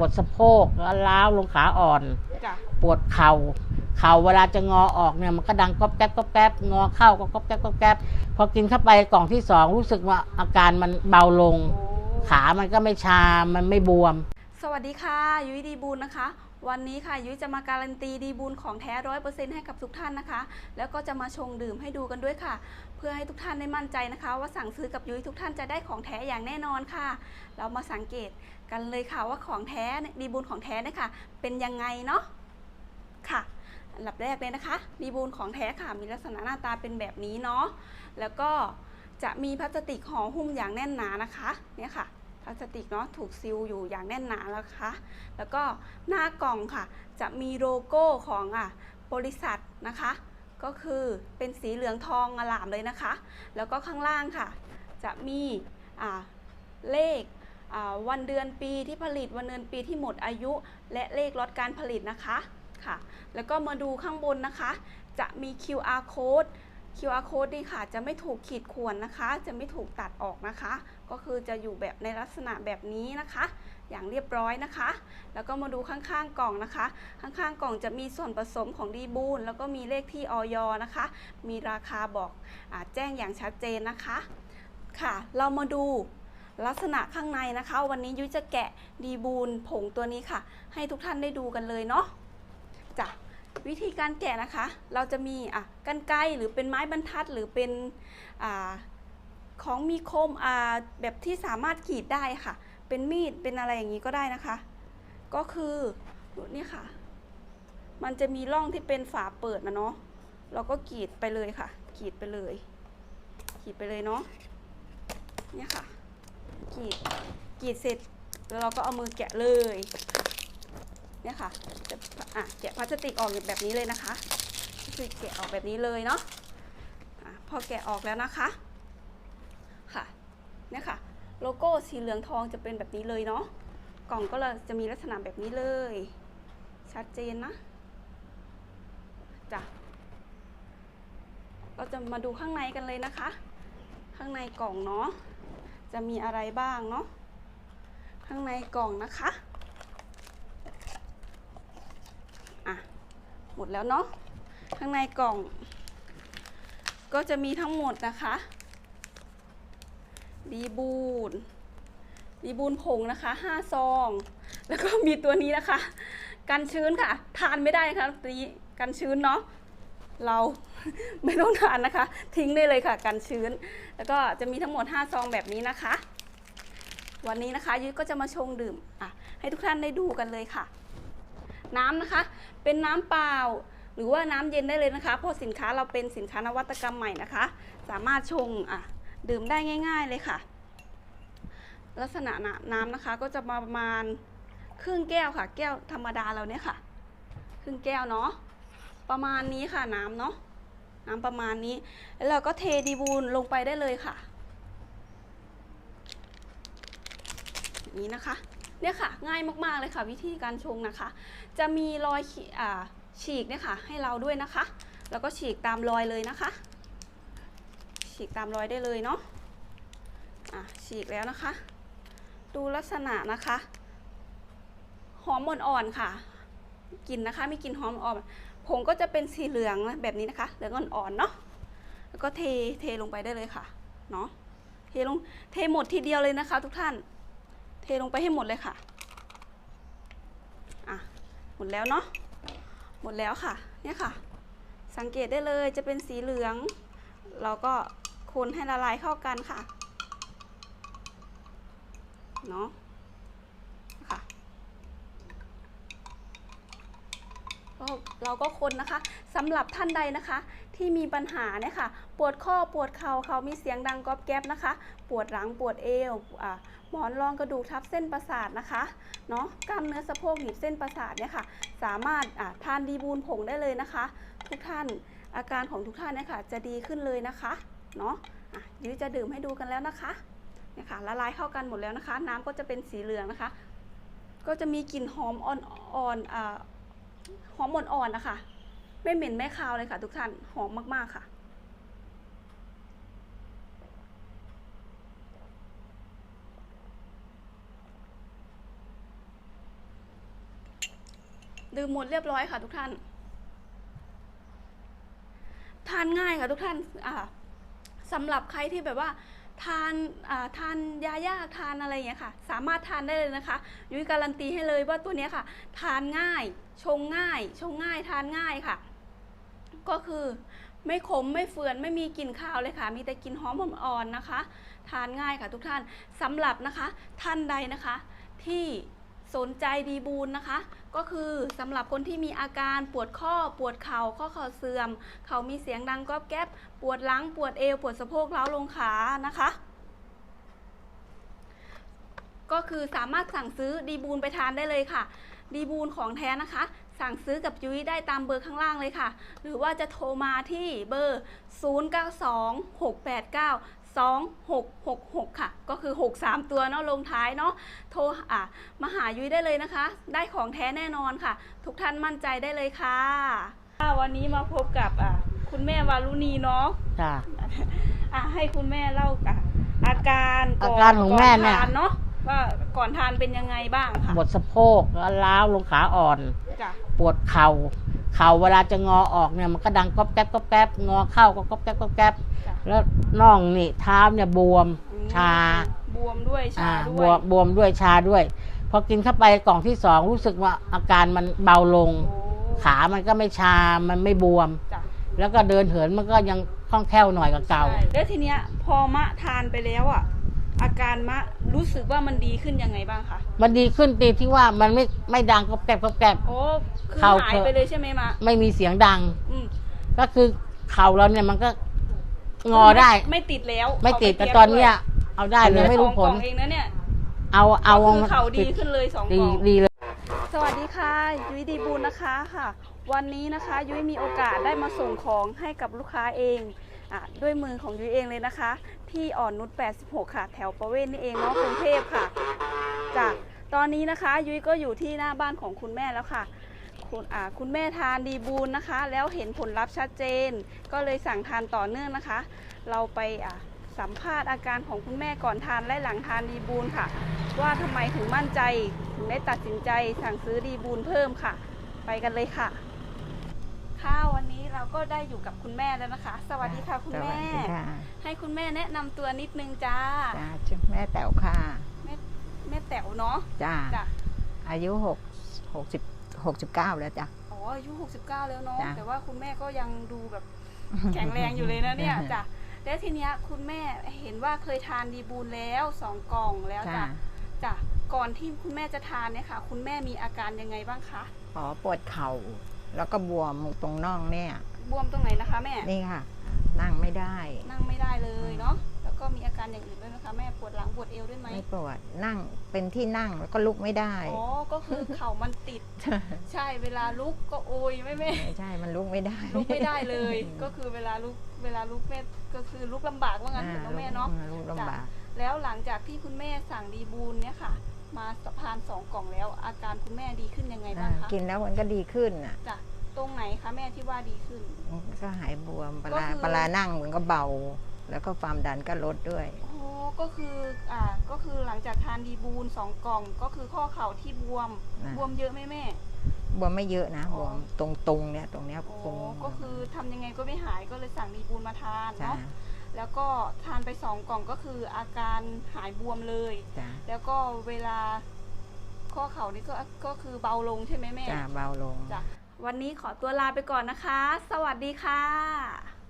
ปวดสะโพกแล้วล้าวลงขาอ่อน จ้ะปวดเข่า เข่าเวลาจะงอออกเนี่ยมันก็ดังก๊อบแก๊บก๊อบแก๊บงอเข้าก็ก๊อบแก๊บก๊อบแก๊บพอกินเข้าไปกล่องที่สองรู้สึกว่าอาการมันเบาลงโอ้ขามันก็ไม่ชา มันไม่บวม สวัสดีค่ะยุ้ยดีบูลนะคะ วันนี้ค่ะยุ้ยจะมาการันตีดีบูลของแท้ร้อยเปอร์เซ็นต์ให้กับทุกท่านนะคะ แล้วก็จะมาชงดื่มให้ดูกันด้วยค่ะ เพื่อให้ทุกท่านได้มั่นใจนะคะ ว่าสั่งซื้อกับยุ้ยทุกท่านจะได้ของแท้อย่างแน่นอนค่ะ เรามาสังเกตกันเลยค่ะว่าของแท้เนี่ยดีบูลของแท้นี่ยค่ะเป็นยังไงเนาะค่ะอันดับแรกเลยนะคะดีบูลของแท้ค่ะมีลักษณะหน้าตาเป็นแบบนี้เนาะแล้วก็จะมีพลาสติกห่อหุ้มอย่างแน่นหนานะคะเนี่ยค่ะาสติกเนาะถูกซีลอยู่อย่างแน่นหนาแล้วค่ะแล้วก็หน้ากล่องค่ะ จะมีโลโก้ของอะบริษัทนะคะ ก็คือเป็นสีเหลืองทองอลามเลยนะคะ แล้วก็ข้างล่างค่ะ จะมีอ่าเลขอ่าวันเดือนปีที่ผลิตวันเดือนปีที่หมดอายุ และเลขล็อตการผลิตนะคะค่ะ แล้วก็มาดูข้างบนนะคะ จะมี QR code QR code นี่ค่ะจะไม่ถูกขีดข่วนนะคะ จะไม่ถูกตัดออกนะคะ ก็คือจะอยู่แบบในลักษณะแบบนี้นะคะ อย่างเรียบร้อยนะคะ แล้วก็มาดูข้างๆกล่องนะคะ ข้างๆกล่องจะมีส่วนผสมของดีบูลแล้วก็มีเลขที่ออยนะคะ มีราคาบอกอแจ้งอย่างชัดเจนนะคะค่ะ เรามาดูลักษณะข้างในนะคะ วันนี้ยุ้ยจะแกะดีบูลผงตัวนี้ค่ะ ให้ทุกท่านได้ดูกันเลยเนาะจ้ะ วิธีการแกะนะคะ เราจะมีอะกันไกหรือเป็นไม้บรรทัดหรือเป็นอ่าของมีคมอ่าแบบที่สามารถกรีดได้ค่ะ เป็นมีดเป็นอะไรอย่างนี้ก็ได้นะคะ ก็คือนี่ค่ะ มันจะมีร่องที่เป็นฝาเปิดนะเนาะเราก็กรีดไปเลยค่ะกรีดไปเลยกรีดไปเลยเนาะเนี่ยค่ะกรีดกรีดเสร็จแล้วเราก็เอามือแกะเลย เนี่ยค่ะจะอะแกะพลาสติกออกแบบนี้เลยนะคะคือแกะออกแบบนี้เลยเนาะอะพอแกะออกแล้วนะคะค่ะเนี่ยค่ะ โลโก้สีเหลืองทองจะเป็นแบบนี้เลยเนาะกล่องก็จะมีลักษณะแบบนี้เลย ชัดเจนนะจ้ะเราจะมาดูข้างในกันเลยนะคะ ข้างในกล่องเนาะจะมีอะไรบ้างเนาะข้างในกล่องนะคะ หมดแล้วเนาะข้างในกล่อง ก็จะมีทั้งหมดนะคะดีบูนดีบูนผงนะคะ5ซอง แล้วก็มีตัวนี้นะคะ กันชื้นค่ะ ทานไม่ได้นะคะตัวนี้กันชื้นเนาะเราไม่ต้องทานนะคะ ทิ้งได้เลยค่ะ กันชื้น แล้วก็จะมีทั้งหมด 5 ซองแบบนี้นะคะ วันนี้นะคะยุ้ยก็จะมาชงดื่มอะให้ทุกท่านได้ดูกันเลยค่ะ น้ำนะคะ เป็นน้ำเปล่า หรือว่าน้ำเย็นได้เลยนะคะ เพราะสินค้าเราเป็นสินค้านวัตกรรมใหม่นะคะ สามารถชงอะดื่มได้ง่าย ๆเลยค่ะ ลักษณะน้ำน้ำนะคะก็จะประมาณครึ่งแก้วค่ะ แก้วธรรมดาเราเนี่ยค่ะ ครึ่งแก้วเนาะประมาณนี้ค่ะน้ำเนาะน้ำประมาณนี้ แล้วเราก็เทดีบูลลงไปได้เลยค่ะ นี้นะคะ เนี่ยค่ะง่ายมากๆเลยค่ะ วิธีการชงนะคะ จะมีรอยฉีกเนี่ยค่ะให้เราด้วยนะคะ แล้วก็ฉีกตามรอยเลยนะคะ ฉีกตามรอยได้เลยเนาะอะฉีกแล้วนะคะ ดูลักษณะนะคะหอมอ่อนๆค่ะกลิ่นนะคะมีกลิ่นหอมอ่อนผงก็จะเป็นสีเหลืองแบบนี้นะคะ เหลืองอ่อนๆเนาะแล้วก็เทเทลงไปได้เลยค่ะเนาะเทลงเทหมดทีเดียวเลยนะคะ ทุกท่าน เทลงไปให้หมดเลยค่ะ อะ หมดแล้วเนาะ หมดแล้วค่ะ เนี่ยค่ะ สังเกตได้เลยจะเป็นสีเหลือง เราก็คนให้ละลายเข้ากันค่ะ เนาะก็ เราก็คนนะคะสำหรับท่านใดนะคะ ที่มีปัญหาเนี่ยค่ะ ปวดข้อปวดเข่าเขามีเสียงดังก๊อบแก๊บนะคะ ปวดหลังปวดเอวอ่าหมอนรองกระดูกทับเส้นประสาทนะคะเนาะกล้ามเนื้อสะโพกหนีบเส้นประสาทเนี่ยค่ะ สามารถอ่าทานดีบูนผงได้เลยนะคะ ทุกท่านอาการของทุกท่านเนี่ยค่ะ จะดีขึ้นเลยนะคะเนาะยุ้ยจะดื่มให้ดูกันแล้วนะคะเนี่ยค่ะละลายเข้ากันหมดแล้วนะคะ น้ำก็จะเป็นสีเหลืองนะคะ ก็จะมีกลิ่นหอมอ่อนๆอ่า หอมอ่อนๆนะคะ ไม่เหม็นไม่คาวเลยค่ะ ทุกท่าน หอมมากๆค่ะ ดื่มหมดเรียบร้อยค่ะ ทุกท่าน ทานง่ายค่ะทุกท่าน อ่าสำหรับใครที่แบบว่า ทานอ่าทานยายาทานอะไรอย่างเงี้ยค่ะ สามารถทานได้เลยนะคะ ยุ้ยการันตีให้เลยว่าตัวนี้ค่ะ ทานง่าย ชงง่าย ชงง่ายทานง่ายค่ะ ก็คือไม่ขมไม่เฟื่อนไม่มีกลิ่นคาวเลยค่ะ มีแต่กลิ่นหอมอ่อนๆนะคะ ทานง่ายค่ะทุกท่านสำหรับนะคะท่านใดนะคะที่ สนใจดีบูนนะคะ ก็คือสำหรับคนที่มีอาการปวดข้อปวดเข่าข้อเข่าเสื่อม เขามีเสียงดังก๊อบแก๊บปวดหลังปวดเอว ปวดสะโพกเล้าลงขานะคะ ก็คือสามารถสั่งซื้อดีบูนไปทานได้เลยค่ะ ดีบูนของแท้นะคะ สั่งซื้อกับยุ้ยได้ตามเบอร์ข้างล่างเลยค่ะ หรือว่าจะโทรมาที่เบอร์ 0926 0926892666 ค่ะ ก็คือ 63 ตัวเนาะลงท้ายเนาะโทรอะมาหายุ้ยได้เลยนะคะ ได้ของแท้แน่นอนค่ะ ทุกท่านมั่นใจได้เลยค่ะ วันนี้มาพบกับอะคุณแม่วารุณีเนาะจ้ะอะให้คุณแม่เล่าอะอาการก่นอาการของแม่เนี่ยก่อทานเนาะว่าก่อนทานเป็นยังไงบ้างค่ะปวดสะโพกแล้วล้าวลงขาอ่อนจ้ะปวดเข่า เข่าเวลาจะงอออกเนี่ยมันก็ดังก๊อบแก๊บก๊อบแก๊บงอเข้าก็ก๊อบแก๊บก๊อบแก๊บจ้ะแล้วน่องนี่เท้าเนี่ยบวมอืมชาบวมด้วยชาอ่าด้บววยมบวมด้วยชาด้วย พอกินเข้าไปกล่องที่สองรู้สึกว่าอาการมันเบาลงโอ้ขามันก็ไม่ชา มันไม่บวมจ้ะแล้วก็เดินเหินมันก็ยังคล่องแคล่วหน่อยกว่าเก่าใช่แล้วทีเนี้ยพอมะทานไปแล้วอะ อาการมะรู้สึกว่ามันดีขึ้นยังไงบ้างคะมันดีขึ้นตีที่ว่ามันไม่ไม่ดังก๊อบแก๊บก๊อบแก๊บโอ้คือเข่า หายไปเลยใช่ไหมมะไม่มีเสียงดัง อืมก็คือเข่าเราเนี่ยมันก็งอได้ไม่ไม่ติดแล้วไม่ติดเาแต่ปตอนเนี้ยด้วเอาได้เลยไม่รู้ผลสองกล่องเองนะเนี่ยเอาเอาก็คือเข่าดีขึ้นเลยสองกดีล่อง ดีเลย สวัสดีค่ะ ยุ้ยดีบุญนะคะค่ะ วันนี้นะคะยุ้ยมีโอกาสได้มาส่งของให้กับลูกค้าเองอะ ด้วยมือของยุ้ยเองเลยนะคะ ที่อ่อนนุช 86 ค่ะ แถวประเวศนี่เองเนาะกรุงเทพค่ะจ้ะตอนนี้นะคะ ยุ้ยก็อยู่ที่หน้าบ้านของคุณแม่แล้วค่ะ คุณอ่าคุณแม่ทานดีบูนนะคะ แล้วเห็นผลลัพธ์ชัดเจน ก็เลยสั่งทานต่อเนื่องนะคะ เราไปอะสัมภาษณ์อาการของคุณแม่ก่อนทานและหลังทานดีบูนค่ะ ว่าทำไมถึงมั่นใจถึงได้ตัดสินใจสั่งซื้อดีบูนเพิ่มค่ะ ไปกันเลยค่ะค่ะวันนี้ เราก็ได้อยู่กับคุณแม่แล้วนะคะ สวัสดีค่ะคุณแม่ สวัสดีค่ะให้คุณแม่แนะนำตัวนิดนึงจ้าจ้าชื่อแม่แต๋วค่ะ แม่แม่แต๋วเนาะจ้าจ้ะอายุหกหกสิบหกสิบเก้าแล้วจ้ะอ๋ออายุ69แล้วเนาะจ้ะ แต่ว่าคุณแม่ก็ยังดูแบบแข็งแรงอยู่เลยนะเนี่ยจ้ะแล้วทีเนี้ยคุณแม่เห็นว่าเคยทานดีบูนแล้วสองกล่องแล้วจ้าจ้ะจ้ะก่อนที่คุณแม่จะทานเนี่ยค่ะ คุณแม่มีอาการยังไงบ้างคะ ขอปวดเข่า แล้วก็บวมตรงน่องเนี่ยบวมตรงไหนนะคะแม่ นี่ค่ะ นั่งไม่ได้ นั่งไม่ได้เลยเนาะแล้วก็มีอาการอย่างอื่นด้วยนะคะแม่ปวดหลังปวดเอวด้วยไหมไม่ปวดนั่งเป็นที่นั่งแล้วก็ลุกไม่ได้อ๋อก็คือเข่ามันติด ใช่เวลาลุกก็โอยไม่แม่ไม่ใช่มันลุกไม่ได้ ลุกไม่ได้เลย ก็คือเวลาลุกเวลาลุกแม่ก็คือลุกลำบากว่างั้นเถอะเนาะแม่เนาะอ่ลุกลำบากแล้วหลังจากที่คุณแม่สั่งดีบูนเนี่ยค่ะ มาสะพานสองกล่องแล้ว อาการคุณแม่ดีขึ้นยังไงบ้างคะกินแล้วมันก็ดีขึ้นอะจ้ะตรงไหนคะแม่ที่ว่าดีขึ้นมันก็หายบวมเวก็ลาคือเวลานั่งมันก็เบา แล้วก็ความดันก็ลดด้วยอ๋อก็คืออ่าก็คือหลังจากทานดีบูนสองกล่องก็คือข้อเข่าที่บวมอ่าบวมเยอะไหมแม่บวมไม่เยอะนะอ๋อบวมตรงตรงๆเนี่ยตรงเนี้ยอ๋อตรงก็คือทำยังไงก็ไม่หายก็เลยสั่งดีบูนมาทานจ้าเนาะ แล้วก็ทานไปสองกล่องก็คืออาการหายบวมเลย จ้าแล้วก็เวลาข้อเข่านี่ก็ก็คือเบาลงใช่ไหมแม่จ้าเบาลง จ้ะวันนี้ขอตัวลาไปก่อนนะคะ สวัสดีค่ะ